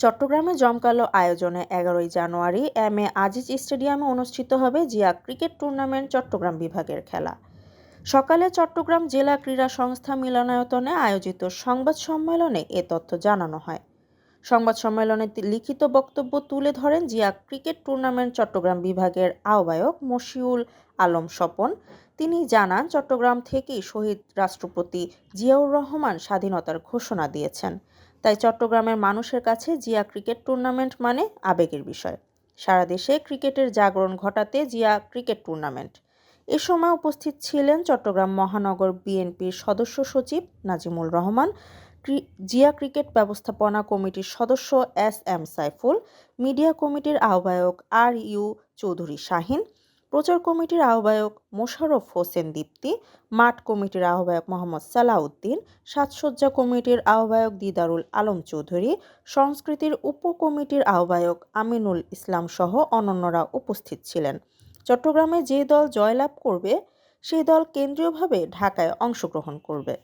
চট্টগ্রামে জমকালো আয়োজনে এগারোই জানুয়ারি এম এ আজিজ স্টেডিয়ামে অনুষ্ঠিত হবে জিয়া ক্রিকেট টুর্নামেন্ট চট্টগ্রাম বিভাগের খেলা। সকালে চট্টগ্রাম জেলা ক্রীড়া সংস্থা মিলনায়তনে আয়োজিত সংবাদ সম্মেলনে এ তথ্য জানানো হয়। সংবাদ সম্মেলনে লিখিত বক্তব্য তুলে ধরেন জিয়া ক্রিকেট টুর্নামেন্ট চট্টগ্রাম বিভাগের আহ্বায়ক মশিউল আলম স্বপন। তিনি জানান, চট্টগ্রাম থেকেই শহীদ রাষ্ট্রপতি জিয়াউর রহমান স্বাধীনতার ঘোষণা দিয়েছেন। তাই চট্টগ্রামের মানুষের কাছে জিয়া ক্রিকেট টুর্নামেন্ট মানে আবেগের বিষয়। সারা দেশে ক্রিকেটের জাগরণ ঘটাতে জিয়া ক্রিকেট টুর্নামেন্ট। এ সময় উপস্থিত ছিলেন চট্টগ্রাম মহানগর বিএনপির সদস্য সচিব নাজিমুল রহমান জিয়া ক্রিকেট ব্যবস্থাপনা কমিটির সদস্য এস এম সাইফুল, মিডিয়া কমিটির আহ্বায়ক আর ইউ চৌধুরী শাহিন, প্রচার কমিটির আহ্বায়ক মোশাররফ হোসেন দীপ্তি, মাঠ কমিটির আহ্বায়ক মোহাম্মদ সালাউদ্দিন, সাজসজ্জা কমিটির আহ্বায়ক দিদারুল আলম চৌধুরী, সংস্কৃতির উপকমিটির আহ্বায়ক আমিনুল ইসলাম সহ অন্যান্যরা উপস্থিত ছিলেন। চট্টগ্রামে যে দল জয়লাভ করবে সেই দল কেন্দ্রীয়ভাবে ঢাকায় অংশগ্রহণ করবে।